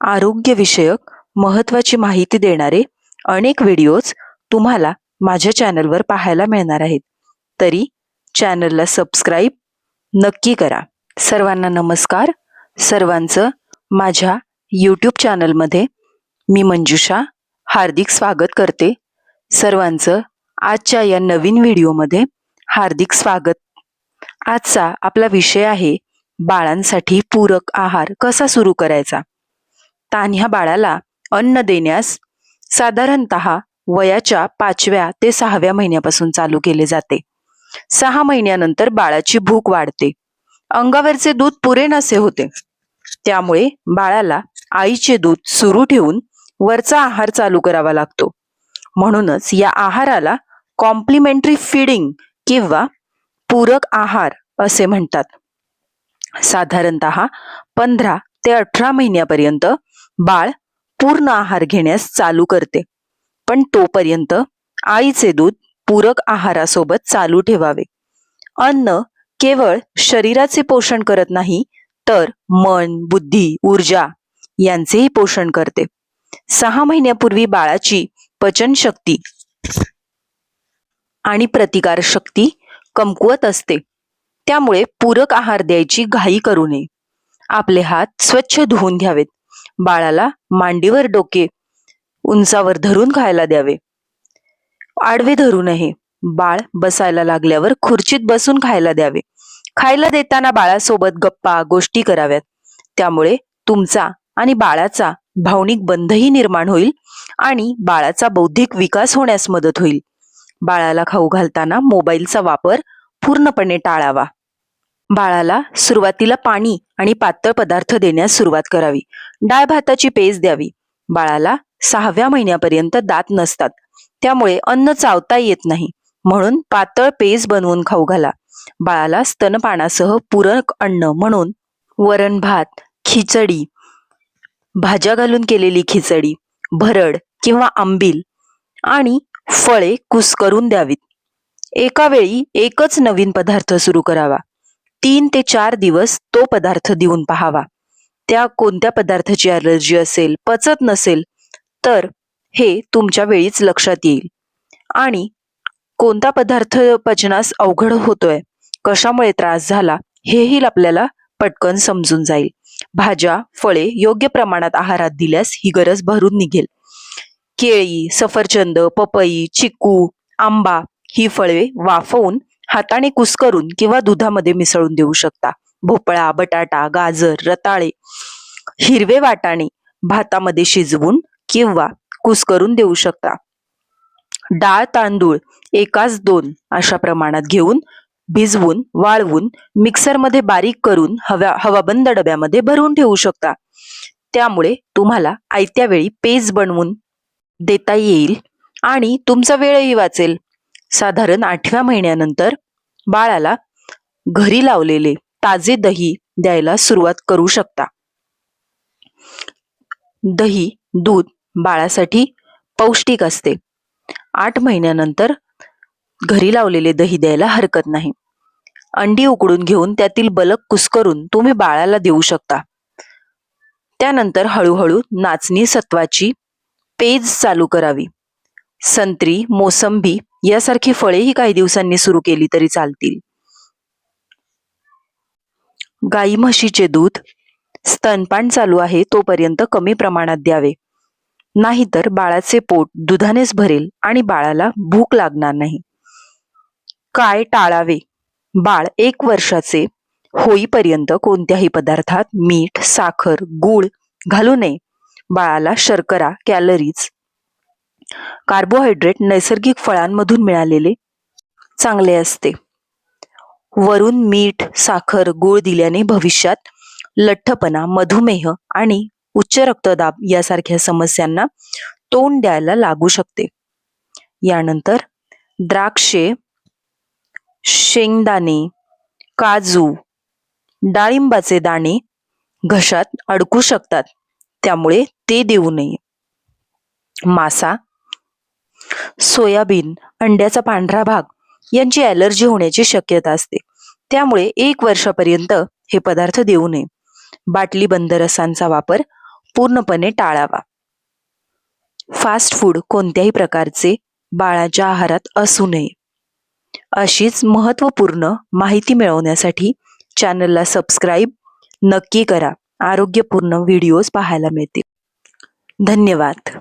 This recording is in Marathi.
आरोग्यविषयक महत्त्वाची माहिती देणारे अनेक व्हिडिओज तुम्हाला माझ्या चॅनलवर पाहायला मिळणार आहेत. तरी चॅनलला सबस्क्राईब नक्की करा. सर्वांना नमस्कार. सर्वांचं माझ्या यूट्यूब चॅनलमध्ये मी मंजुषा हार्दिक स्वागत करते. सर्वांचं आजच्या या नवीन व्हिडिओमध्ये हार्दिक स्वागत. आजचा आपला विषय आहे बाळांसाठी पूरक आहार कसा सुरू करायचा? तान्ह्या बाळाला अन्न देण्यास साधारणतः वयाच्या पाचव्या ते सहाव्या महिन्यापासून चालू केले जाते. सहा महिन्यानंतर बाळाची भूक वाढते. अंगावरचे दूध पुरे असे होते. त्यामुळे बाळाला आईचे दूध सुरू ठेवून वरचा आहार चालू करावा लागतो. म्हणूनच या आहाराला कॉम्प्लिमेंटरी फीडिंग किंवा पूरक आहार असे म्हणतात. साधारणतः पंधरा ते अठरा महिन्यापर्यंत बाळ पूर्ण आहार घेण्यास चालू करते. पण तोपर्यंत आईचे दूध पूरक आहारासोबत चालू ठेवावे. अन्न केवळ शरीराचे पोषण करत नाही तर मन बुद्धी ऊर्जा यांचेही पोषण करते. सहा महिन्यापूर्वी बाळाची पचनशक्ती आणि प्रतिकार शक्ती कमकुवत असते. त्यामुळे पूरक आहार द्यायची घाई करू नये. आपले हात स्वच्छ धुवून घ्यावेत. बाळाला मांडीवर डोके उंचावर धरून खायला द्यावे. आडवे धरू नये बाळ बसायला लागल्यावर खुर्चीत बसून खायला द्यावे. खायला देताना बाळासोबत गप्पा गोष्टी कराव्यात. त्यामुळे तुमचा आणि बाळाचा भावनिक बंधही निर्माण होईल आणि बाळाचा बौद्धिक विकास होण्यास मदत होईल. बाळाला खाऊ घालताना मोबाईलचा वापर पूर्णपणे टाळावा. बाळाला सुरुवातीला पाणी आणि पातळ पदार्थ देण्यास सुरुवात करावी. डाळ भाताची पेज द्यावी. बाळाला सहाव्या महिन्यापर्यंत दात नसतात. त्यामुळे अन्न चावता येत नाही. म्हणून पातळ पेज बनवून खाऊ घाला. बाळाला स्तनपानासह पूरक अन्न म्हणून वरण भात खिचडी भाज्या घालून केलेली खिचडी भरड किंवा आंबील आणि फळे कुस्करून द्यावीत. एका वेळी एकच नवीन पदार्थ सुरू करावा. तीन ते चार दिवस तो पदार्थ देऊन पहावा. त्या कोणत्या पदार्थाची अलर्जी असेल पचत नसेल तर हे तुमच्या वेळीच लक्षात येईल. आणि कोणता पदार्थ पचनास अवघड होतोय कशामुळे त्रास झाला हेही आपल्याला पटकन समजून जाईल. भाज्या फळे योग्य प्रमाणात आहारात दिल्यास ही गरज भरून निघेल. केळी सफरचंद पपई चिकू आंबा ही फळे वाफवून हाताने कुस्करून किंवा दुधामध्ये मिसळून देऊ शकता. भोपळा बटाटा गाजर रताळे हिरवे वाटाणे भातामध्ये शिजवून किंवा कुस्करून देऊ शकता. डाळ तांदूळ एकाच दोन अशा प्रमाणात घेऊन भिजवून वाळवून मिक्सरमध्ये बारीक करून हवा हवाबंद डब्यामध्ये भरून ठेवू शकता. त्यामुळे तुम्हाला आयत्या वेळी पेज बनवून देता येईल आणि तुमचा वेळही वाचेल. साधारण आठव्या महिन्यानंतर बाळाला घरी लावलेले ताजे दही द्यायला सुरुवात करू शकता. दही दूध बाळासाठी पौष्टिक असते. आठ महिन्यानंतर घरी लावलेले दही द्यायला हरकत नाही. अंडी उकडून घेऊन त्यातील बलक कुस्करून तुम्ही बाळाला देऊ शकता. त्यानंतर हळूहळू नाचणी सत्वाची पेज चालू करावी. संत्री मोसंबी यासारखी फळेही काही दिवसांनी सुरू केली तरी चालतील. गाई म्हशीचे दूध स्तनपान चालू आहे तोपर्यंत कमी प्रमाणात द्यावे. नाहीतर बाळाचे पोट दुधानेच भरेल आणि बाळाला भूक लागणार नाही. काय टाळावे? बाळ एक वर्षाचे होईपर्यंत कोणत्याही पदार्थात मीठ साखर गूळ घालू नये. बाळाला शर्करा कॅलरीज कार्बोहायड्रेट नैसर्गिक फळांमधून मिळालेले चांगले असते. वरून मीठ साखर गूळ दिल्याने भविष्यात लठ्ठपणा मधुमेह आणि उच्च रक्तदाब यासारख्या समस्यांना तोंड द्यायला लागू शकते. यानंतर द्राक्षे शेंगदाणे काजू डाळिंबाचे दाणे घशात अडकू शकतात. त्यामुळे ते देऊ नये. मासा सोयाबीन अंड्याचा पांढरा भाग यांची ॲलर्जी होण्याची शक्यता असते. त्यामुळे एक वर्षापर्यंत हे पदार्थ देऊ नये. बाटली बंद रसांचा वापर पूर्णपणे टाळावा. फास्ट फूड कोणत्याही प्रकारचे बाळाच्या आहारात असू नये. अशीच महत्त्वपूर्ण माहिती मिळवण्यासाठी चॅनलला सबस्क्राईब नक्की करा. आरोग्यपूर्ण व्हिडिओज पाहायला मिळतील. धन्यवाद.